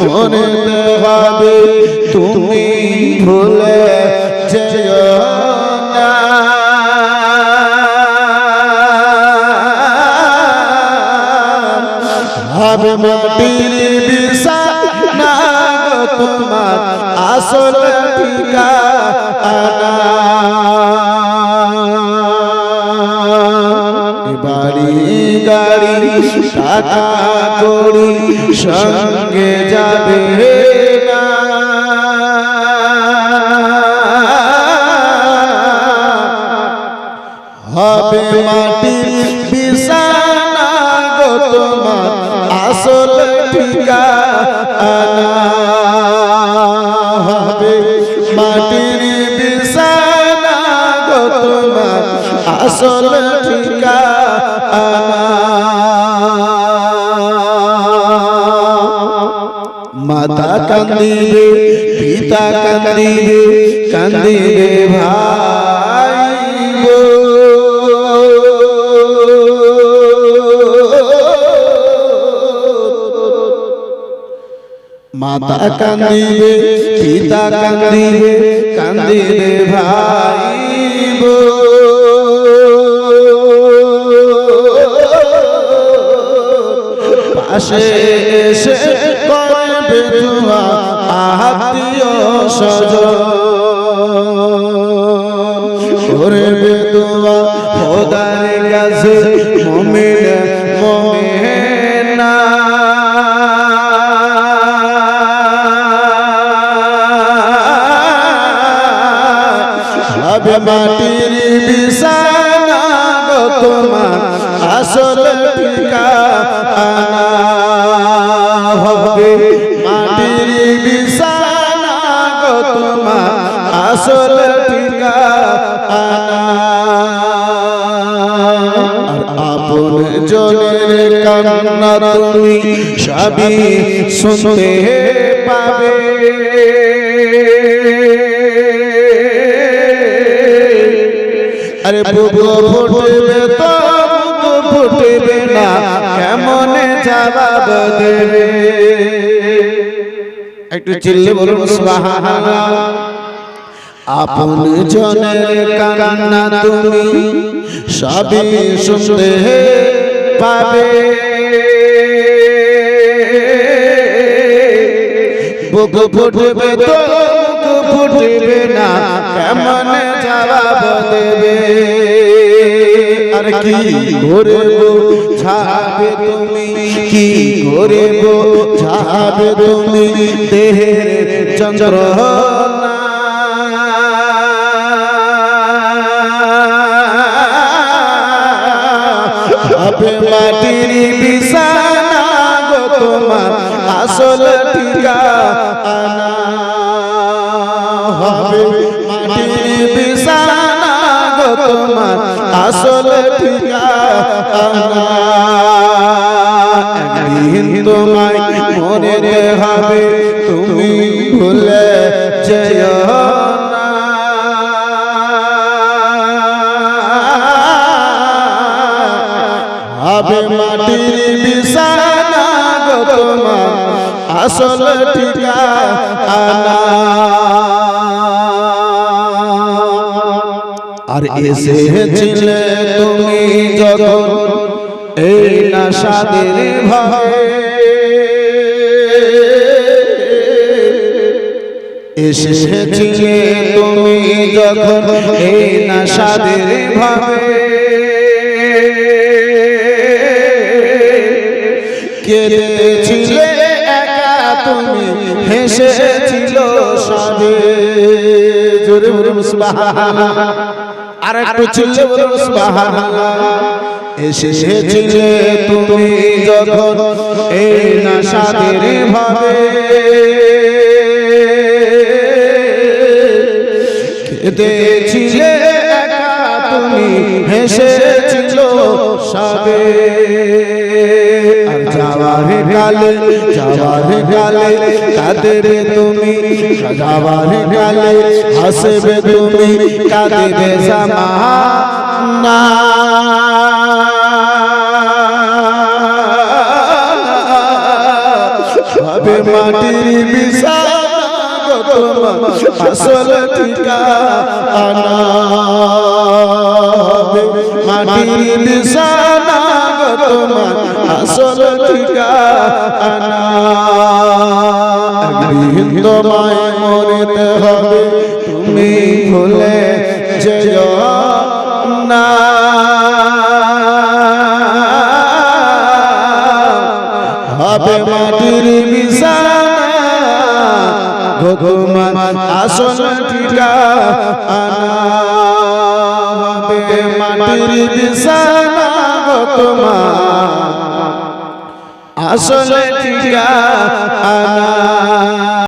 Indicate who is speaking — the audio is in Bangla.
Speaker 1: মনে হবে তুমি ভুলে হবে মাটির গো তোমার আসল বাড়ি গাড়ি করি সঙ্গে আসল ঠিকানা হবে মাটির বিছানা গো তোমার আসল ঠিকানা। মাতা কান্দিবে, পিতা কান্দিবে কান্দিবে ভাই। মাতা কান্দিবে পিতা কান্দিবে কান্দিবে ভাই পাশে এসে করবে দোয়া আহাতীয় স্বজন। তোমার আসল ঠিকানা হবে মাটির বিছানা গো তোমার আসল ঠিকানা। তুমি সবই শুনতে পাবে। আরে ফুটবে তো বুকু ফুটবে না। কেমন জবাব দেবে? একটু চিল্লে বলুন সুবহানাল্লাহ। আপন জনের কান্না তুমি সবই শুনতে পাবে। বুক ফুটবে তো ফুটবে না। কেমন জবাব দেবে? আর কি করে গো ছাবে তুমি কি করে গো ছাবে তুমি দেহের চন্দ্র হবে মাটির বিছানা গো তোমার আসল ঠিকানা। একদিন তোমায় মনে হবে তুমি ভুলে যেও হবে মাটির বিছানা গো তোমার আসল ঠিকানা আর এসেছিলে তুমি যখন নাশাদের ভাবে। এসেছিলে তুমি যখন এই নাশাদের ভাবে। কেঁদেছিলে একা তুমি, হেসেছিল সবে জোরে বলুন, সুবহানাল্লাহ। আর একটু চিল্লে বলুন, সুবহানাল্লাহ। এসেছিলে তুমি যখন এই নাশাদের ভাবে। কেঁদেছিলে একা তুমি, হেসেছিল সবে যাওয়ার কালে যাওয়ার কালে কাঁদবে তুমি, যাওয়ার কালে হাসবে তুমি, কাঁদবে জামানা। হবে মাটির বিছানা তোমার আসল ঠিকানা মাটির বিছানা তোমার আসল ঠিকানা একদিন আসল ঠিকানা হবে মাটির বিছানা ভগবান আসল ঠিকানা